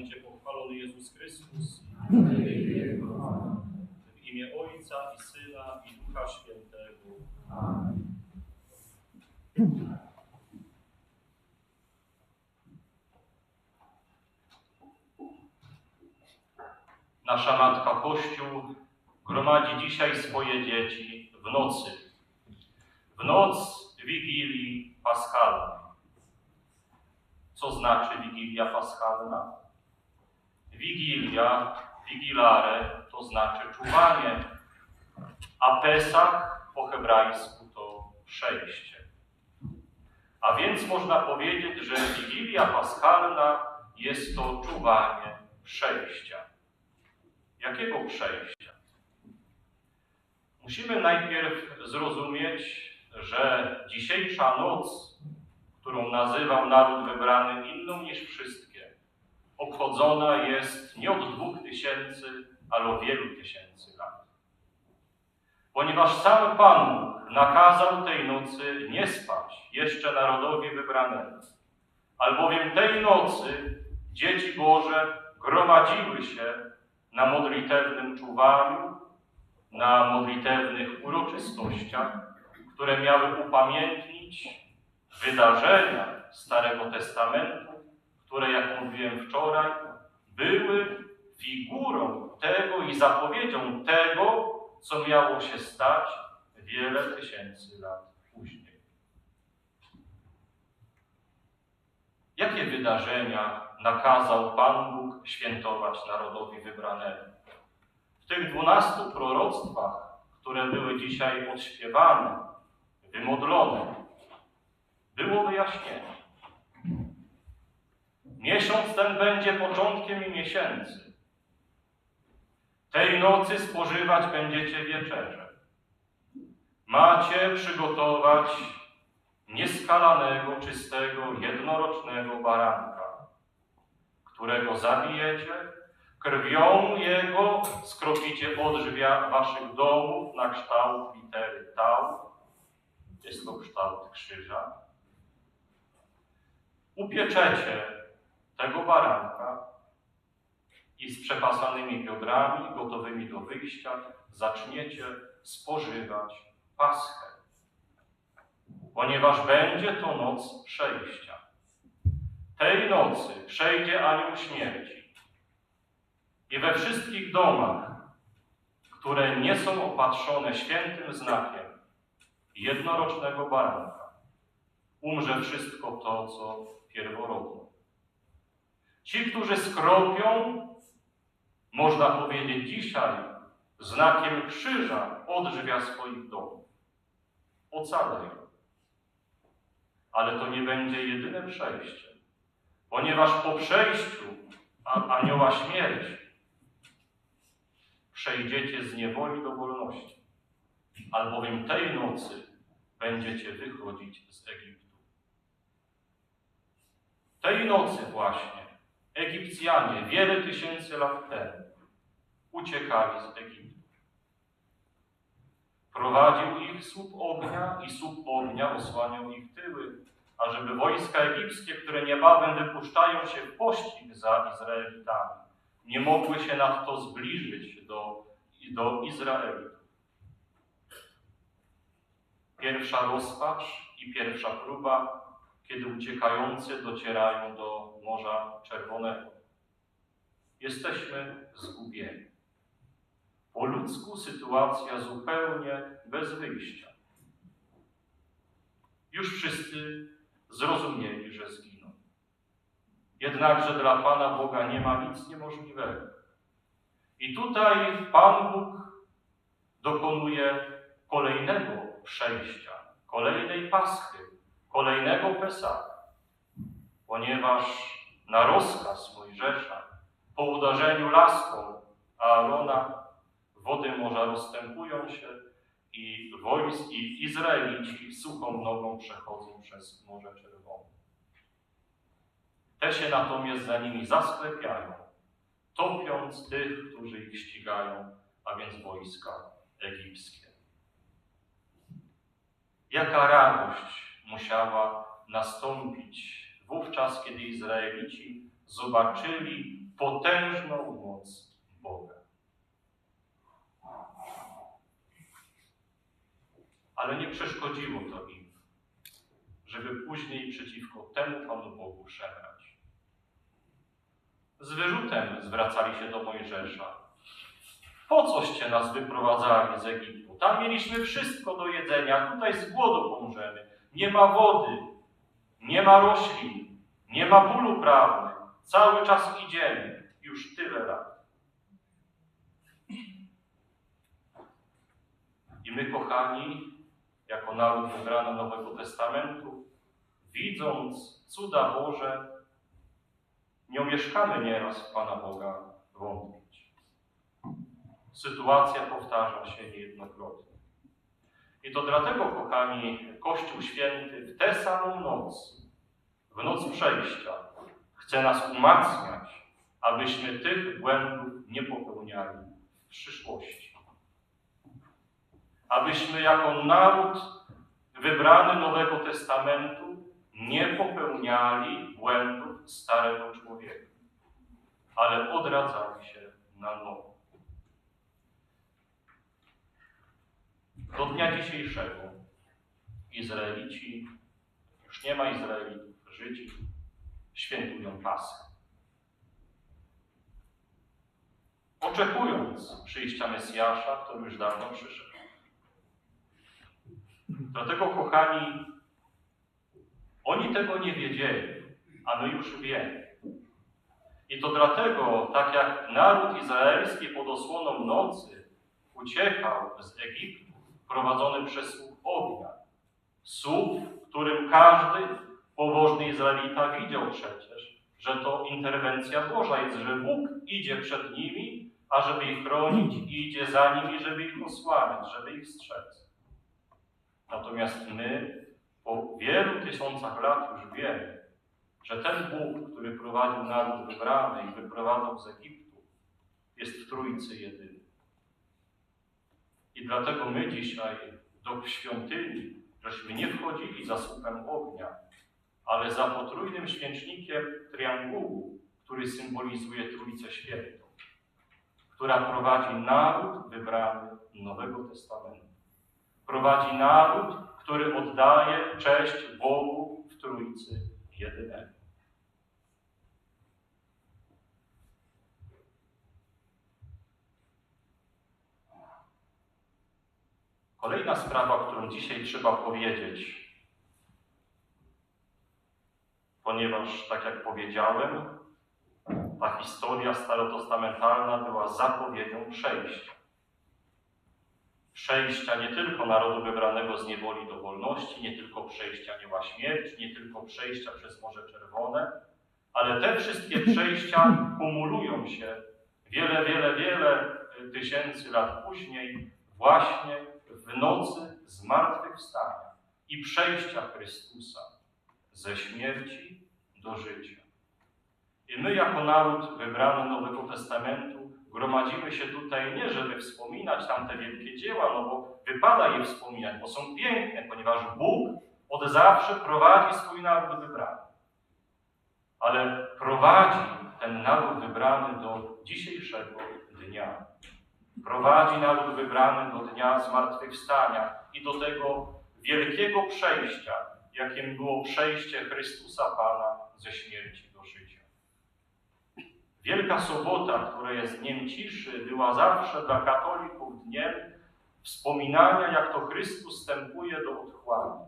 będzie pochwalony Jezus Chrystus. W imię Ojca i Syna i Ducha Świętego. Nasza Matka Kościół gromadzi dzisiaj swoje dzieci w nocy. W noc Wigilii Paschalnej. Co znaczy Wigilia Paschalna? Wigilia, wigilare, to znaczy czuwanie, a Pesach po hebrajsku to przejście. A więc można powiedzieć, że Wigilia Paschalna jest to czuwanie przejścia. Jakiego przejścia? Musimy najpierw zrozumieć, że dzisiejsza noc, którą nazywał naród wybrany inną niż wszystkie, obchodzona jest nie od dwóch tysięcy, ale o wielu tysięcy lat. Ponieważ sam Pan Bóg nakazał tej nocy nie spać jeszcze narodowi wybranemu, albowiem tej nocy dzieci Boże gromadziły się na modlitewnym czuwaniu, na modlitewnych uroczystościach, które miały upamiętnić wydarzenia Starego Testamentu, które, jak mówiłem wczoraj, były figurą tego i zapowiedzią tego, co miało się stać wiele tysięcy lat później. Jakie wydarzenia nakazał Pan Bóg świętować narodowi wybranemu? W tych dwunastu proroctwach, które były dzisiaj odśpiewane, wymodlone, było wyjaśnienie. Miesiąc ten będzie początkiem miesięcy. Tej nocy spożywać będziecie wieczerze. Macie przygotować nieskalanego, czystego, jednorocznego baranka, którego zabijecie, krwią jego skropicie odrzwia waszych domów na kształt litery tau, jest to kształt krzyża. Upieczecie tego baranka i z przepasanymi biodrami, gotowymi do wyjścia, zaczniecie spożywać paschę. Ponieważ będzie to noc przejścia. Tej nocy przejdzie anioł śmierci i we wszystkich domach, które nie są opatrzone świętym znakiem jednorocznego baranka, umrze wszystko to, co pierworodne. Ci, którzy skropią, można powiedzieć dzisiaj, znakiem krzyża od drzwia swoich domów. Ocaleją. Ale to nie będzie jedyne przejście, ponieważ po przejściu anioła śmierci przejdziecie z niewoli do wolności, albowiem tej nocy będziecie wychodzić z Egiptu. Tej nocy właśnie Egipcjanie wiele tysięcy lat temu uciekali z Egiptu. Prowadził ich słup ognia i słup ognia osłaniał ich tyły, ażeby wojska egipskie, które niebawem wypuszczają się w pościg za Izraelitami, nie mogły się nadto zbliżyć do, do Izraelitów. Pierwsza rozpacz i pierwsza próba, kiedy uciekający docierają do Morza Czerwonego. Jesteśmy zgubieni. Po ludzku sytuacja zupełnie bez wyjścia. Już wszyscy zrozumieli, że zginą. Jednakże dla Pana Boga nie ma nic niemożliwego. I tutaj Pan Bóg dokonuje kolejnego przejścia, kolejnej paschy, kolejnego Pesach, ponieważ na rozkaz Mojżesza po uderzeniu laską Aarona wody morza rozstępują się i wojsk i Izraelici suchą nogą przechodzą przez Morze Czerwone. Te się natomiast za nimi zasklepiają, topiąc tych, którzy ich ścigają, a więc wojska egipskie. Jaka radość musiała nastąpić wówczas, kiedy Izraelici zobaczyli potężną moc Boga. Ale nie przeszkodziło to im, żeby później przeciwko temu Panu Bogu szemrać. Z wyrzutem zwracali się do Mojżesza. Po coście nas wyprowadzali z Egiptu? Tam mieliśmy wszystko do jedzenia, tutaj z głodu pomrzemy. Nie ma wody, nie ma roślin, nie ma bólu prawnych. Cały czas idziemy, już tyle lat. I my, kochani, jako naród wybrany Nowego Testamentu, widząc cuda Boże, nie omieszkamy nieraz w Pana Boga wątpić. Sytuacja powtarza się niejednokrotnie. I to dlatego, kochani, Kościół Święty w tę samą noc, w noc przejścia, chce nas umacniać, abyśmy tych błędów nie popełniali w przyszłości. Abyśmy jako naród wybrany Nowego Testamentu nie popełniali błędów starego człowieka, ale odradzali się na nowo. Do dnia dzisiejszego Izraelici, już nie ma Izraelitów, Żydzi, świętują Pasę. Oczekując przyjścia Mesjasza, który już dawno przyszedł. Dlatego, kochani, oni tego nie wiedzieli, a my już wiemy. I to dlatego, tak jak naród izraelski pod osłoną nocy uciekał z Egiptu, prowadzony przez słup ognia, słup, w którym każdy pobożny Izraelita widział przecież, że to interwencja Boża jest, że Bóg idzie przed nimi, a żeby ich chronić i idzie za nimi, żeby ich osłaniać, żeby ich strzec. Natomiast my po wielu tysiącach lat już wiemy, że ten Bóg, który prowadził naród wybrany i wyprowadzał z Egiptu, jest w Trójcy jedyny. I dlatego my dzisiaj do świątyni, żeśmy nie wchodzili za słupem ognia, ale za potrójnym świecznikiem triangułu, który symbolizuje Trójcę Świętą, która prowadzi naród wybrany Nowego Testamentu. Prowadzi naród, który oddaje cześć Bogu w Trójcy jedynego. Kolejna sprawa, którą dzisiaj trzeba powiedzieć, ponieważ, tak jak powiedziałem, ta historia starotestamentalna była zapowiedzią przejścia. Przejścia nie tylko narodu wybranego z niewoli do wolności, nie tylko przejścia nieła śmierć, nie tylko przejścia przez Morze Czerwone, ale te wszystkie przejścia kumulują się wiele, wiele, wiele tysięcy lat później właśnie w nocy zmartwychwstania i przejścia Chrystusa ze śmierci do życia. I my, jako naród wybrany Nowego Testamentu, gromadzimy się tutaj nie, żeby wspominać tamte wielkie dzieła, no bo wypada je wspominać, bo są piękne, ponieważ Bóg od zawsze prowadzi swój naród wybrany. Ale prowadzi ten naród wybrany do dzisiejszego dnia. Prowadzi naród wybrany do dnia zmartwychwstania i do tego wielkiego przejścia, jakim było przejście Chrystusa Pana ze śmierci do życia. Wielka Sobota, która jest dniem ciszy, była zawsze dla katolików dniem wspominania, jak to Chrystus wstępuje do otchłani.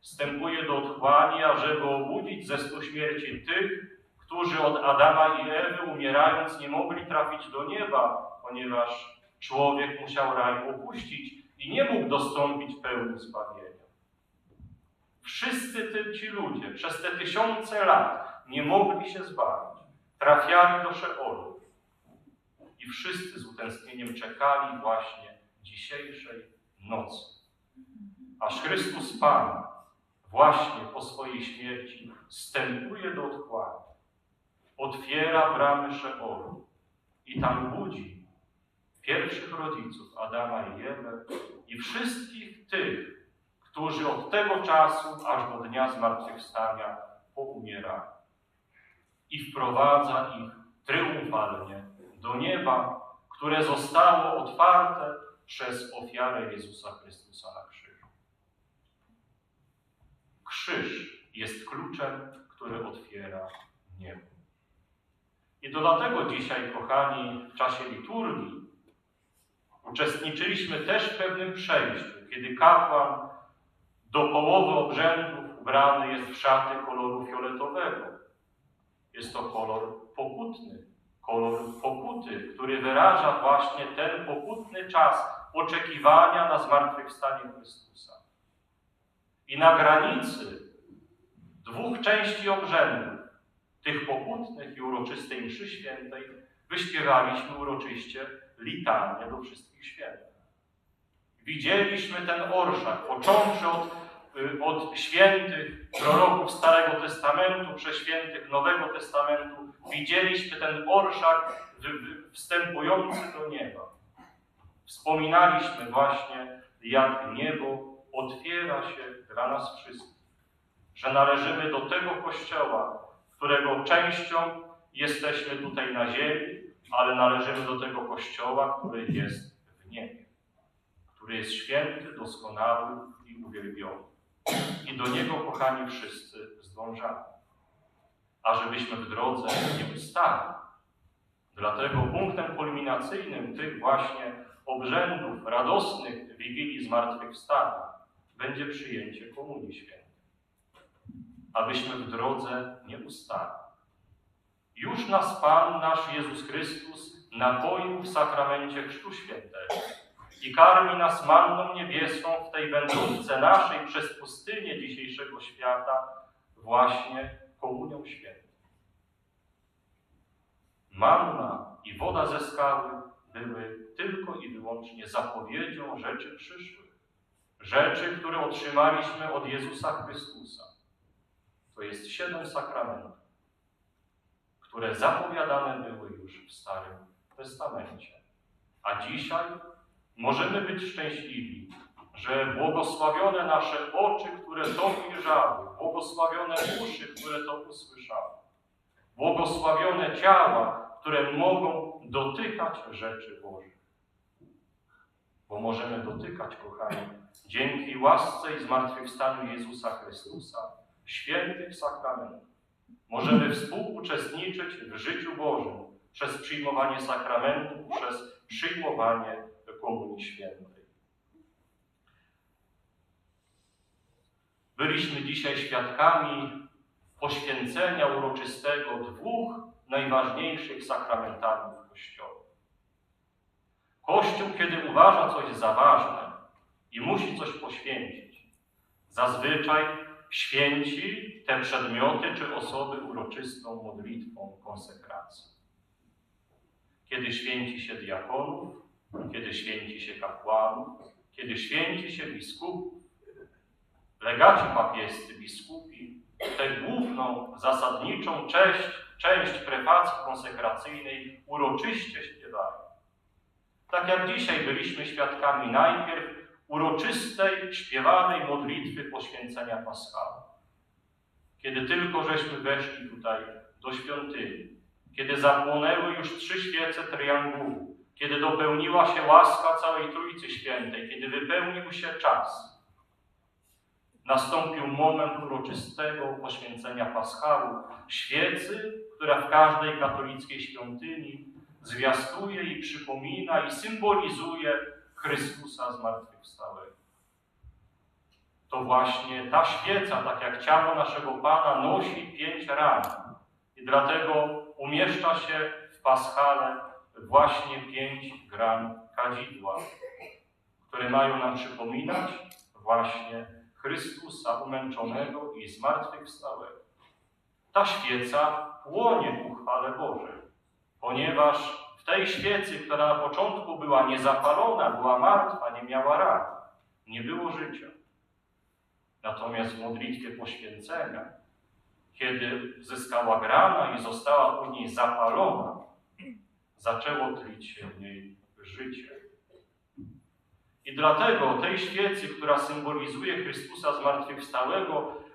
Wstępuje do otchłani, ażeby obudzić ze snu śmierci tych, którzy od Adama i Ewy umierając nie mogli trafić do nieba, ponieważ człowiek musiał raj opuścić i nie mógł dostąpić pełni zbawienia. Wszyscy ty, ci ludzie przez te tysiące lat nie mogli się zbawić. Trafiali do Szeolu. I wszyscy z utęsknieniem czekali właśnie dzisiejszej nocy. Aż Chrystus Pan właśnie po swojej śmierci wstępuje do otchłani. Otwiera bramy Szeolu i tam budzi pierwszych rodziców Adama i Ewę i wszystkich tych, którzy od tego czasu aż do dnia zmartwychwstania poumierali. i wprowadza ich triumfalnie do nieba, które zostało otwarte przez ofiarę Jezusa Chrystusa na krzyżu. Krzyż jest kluczem, który otwiera niebo. I dlatego dzisiaj, kochani, w czasie liturgii uczestniczyliśmy też w pewnym przejściu, kiedy kapłan do połowy obrzędów ubrany jest w szaty koloru fioletowego. Jest to kolor pokutny, kolor pokuty, który wyraża właśnie ten pokutny czas oczekiwania na zmartwychwstanie Chrystusa. I na granicy dwóch części obrzędów, tych pokutnych i uroczystej mszy świętej, wyśpiewaliśmy uroczyście litanię do wszystkich świętych. Widzieliśmy ten orszak, począwszy od, y, od świętych proroków Starego Testamentu, przez świętych Nowego Testamentu, widzieliśmy ten orszak wstępujący do nieba. Wspominaliśmy właśnie, jak niebo otwiera się dla nas wszystkich, że należymy do tego Kościoła, którego częścią jesteśmy tutaj na ziemi, ale należymy do tego Kościoła, który jest w niebie, który jest święty, doskonały i uwielbiony. I do Niego, kochani, wszyscy zdążamy. A żebyśmy w drodze nie ustali. Dlatego punktem kulminacyjnym tych właśnie obrzędów radosnych Wigilii Zmartwychwstania będzie przyjęcie Komunii Świętej. Abyśmy w drodze nie ustali. Już nas Pan nasz Jezus Chrystus napoił w sakramencie Chrztu Świętego i karmi nas manną niebieską w tej wędrówce naszej przez pustynię dzisiejszego świata właśnie komunią świętą. Manna i woda ze skały były tylko i wyłącznie zapowiedzią rzeczy przyszłych, rzeczy, które otrzymaliśmy od Jezusa Chrystusa. To jest siedem sakramentów które zapowiadane były już w Starym Testamencie. A dzisiaj możemy być szczęśliwi, że błogosławione nasze oczy, które to ujrzały, błogosławione uszy, które to usłyszały, błogosławione ciała, które mogą dotykać rzeczy Bożych. Bo możemy dotykać, kochani, dzięki łasce i zmartwychwstaniu Jezusa Chrystusa, świętych sakramentów. Możemy współuczestniczyć w życiu Bożym przez przyjmowanie sakramentu, przez przyjmowanie Komunii Świętej. Byliśmy dzisiaj świadkami poświęcenia uroczystego dwóch najważniejszych sakramentalnych Kościoła. Kościół, kiedy uważa coś za ważne i musi coś poświęcić, zazwyczaj święci te przedmioty czy osoby uroczystą modlitwą konsekracji. Kiedy święci się diakonów, kiedy święci się kapłanów, kiedy święci się biskupów, legaci papiescy, biskupi, tę główną, zasadniczą część, część prefacji konsekracyjnej uroczyście śpiewają. Tak jak dzisiaj byliśmy świadkami najpierw uroczystej, śpiewanej modlitwy poświęcenia Paschały. Kiedy tylko żeśmy weszli tutaj do świątyni, kiedy zapłonęły już trzy świece triangułu, kiedy dopełniła się łaska całej Trójcy Świętej, kiedy wypełnił się czas, nastąpił moment uroczystego poświęcenia Paschały, świecy, która w każdej katolickiej świątyni zwiastuje i przypomina i symbolizuje Chrystusa zmartwychwstałego. To właśnie ta świeca, tak jak ciało naszego Pana, nosi pięć ran. I dlatego umieszcza się w paschale właśnie pięć gran kadzidła, które mają nam przypominać właśnie Chrystusa umęczonego i zmartwychwstałego. Ta świeca płonie ku chwale Bożej, ponieważ tej świecy, która na początku była niezapalona, była martwa, nie miała ran, nie było życia. Natomiast w modlitwie poświęcenia, kiedy zyskała grana i została później zapalona, zaczęło tlić się w niej życie. I dlatego tej świecy, która symbolizuje Chrystusa zmartwychwstałego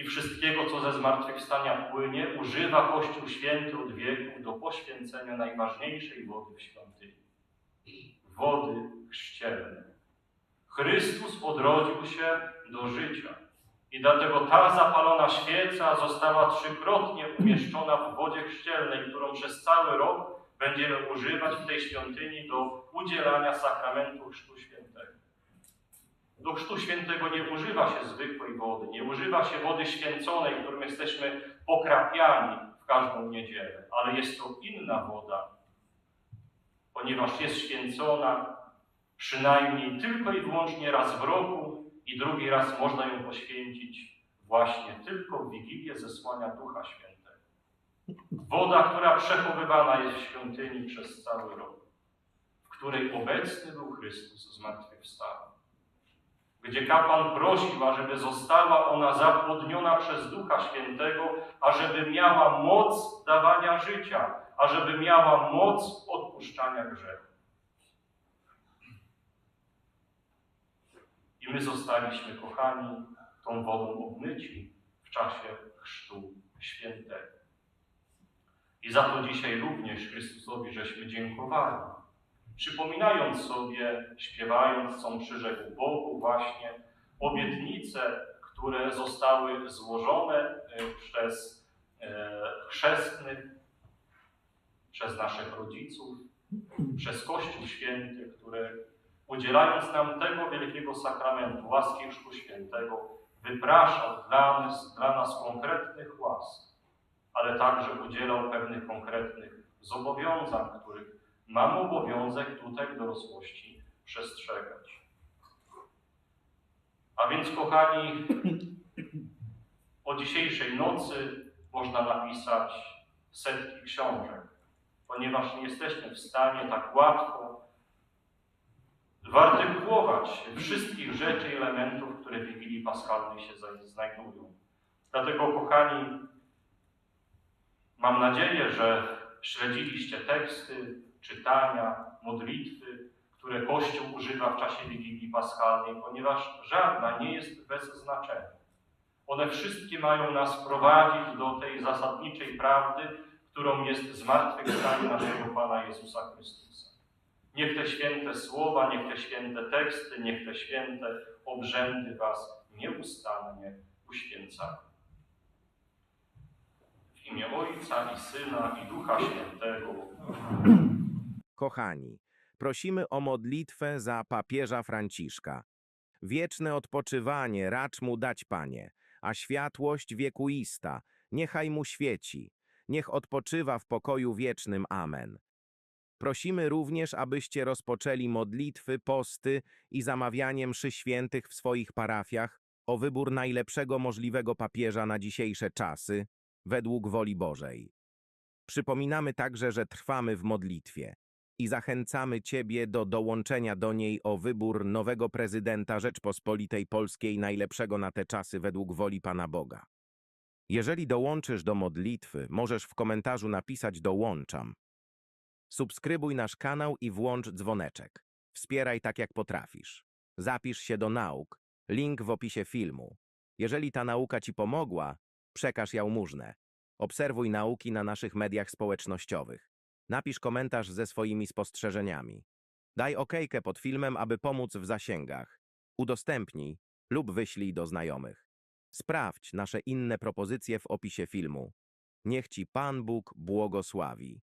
i wszystkiego, co ze zmartwychwstania płynie, używa Kościół Święty od wieków do poświęcenia najważniejszej wody w świątyni wody chrzcielnej. Chrystus odrodził się do życia i dlatego ta zapalona świeca została trzykrotnie umieszczona w wodzie chrzcielnej, którą przez cały rok będziemy używać w tej świątyni do udzielania sakramentu Chrztu Świętego. Do Chrztu Świętego nie używa się zwykłej wody, nie używa się wody święconej, którą jesteśmy pokrapiani w każdą niedzielę, ale jest to inna woda, ponieważ jest święcona przynajmniej tylko i wyłącznie raz w roku i drugi raz można ją poświęcić właśnie tylko w Wigilię zesłania Ducha Świętego. Woda, która przechowywana jest w świątyni przez cały rok, w której obecny był Chrystus zmartwychwstały. Gdzie kapłan prosił, ażeby została ona zapłodniona przez Ducha Świętego, ażeby miała moc dawania życia, ażeby miała moc odpuszczania grzechu. I my zostaliśmy, kochani, tą wodą obmyci w czasie Chrztu Świętego. I za to dzisiaj również Chrystusowi żeśmy dziękowali, przypominając sobie, śpiewając, co przyrzekł Bogu właśnie obietnice, które zostały złożone e, przez e, chrzestnych, przez naszych rodziców, przez Kościół Święty, który udzielając nam tego wielkiego sakramentu, łaski Chrztu Świętego, wypraszał dla nas, dla nas konkretnych łask, ale także udzielał pewnych konkretnych zobowiązań, których mamy obowiązek tutaj dorosłości przestrzegać. A więc, kochani, o dzisiejszej nocy można napisać setki książek, ponieważ nie jesteśmy w stanie tak łatwo wyartykułować wszystkich rzeczy elementów, które w Wigilii Paschalnej się znajdują. Dlatego, kochani, mam nadzieję, że śledziliście teksty, czytania, modlitwy, które Kościół używa w czasie Wigilii Paschalnej, ponieważ żadna nie jest bez znaczenia. One wszystkie mają nas prowadzić do tej zasadniczej prawdy, którą jest zmartwychwstanie naszego Pana Jezusa Chrystusa. Niech te święte słowa, niech te święte teksty, niech te święte obrzędy Was nieustannie uświęcają. W imię Ojca i Syna i Ducha Świętego. Kochani, prosimy o modlitwę za papieża Franciszka. Wieczne odpoczywanie racz mu dać, Panie, a światłość wiekuista niechaj mu świeci. Niech odpoczywa w pokoju wiecznym. Amen. Prosimy również, abyście rozpoczęli modlitwy, posty i zamawianie mszy świętych w swoich parafiach o wybór najlepszego możliwego papieża na dzisiejsze czasy, według woli Bożej. Przypominamy także, że trwamy w modlitwie i zachęcamy Ciebie do dołączenia do niej o wybór nowego prezydenta Rzeczpospolitej Polskiej najlepszego na te czasy według woli Pana Boga. Jeżeli dołączysz do modlitwy, możesz w komentarzu napisać dołączam. Subskrybuj nasz kanał i włącz dzwoneczek. Wspieraj tak jak potrafisz. Zapisz się do nauk. Link w opisie filmu. Jeżeli ta nauka Ci pomogła, przekaż jałmużnę. Obserwuj nauki na naszych mediach społecznościowych. Napisz komentarz ze swoimi spostrzeżeniami. Daj okejkę pod filmem, aby pomóc w zasięgach. Udostępnij lub wyślij do znajomych. Sprawdź nasze inne propozycje w opisie filmu. Niech Ci Pan Bóg błogosławi.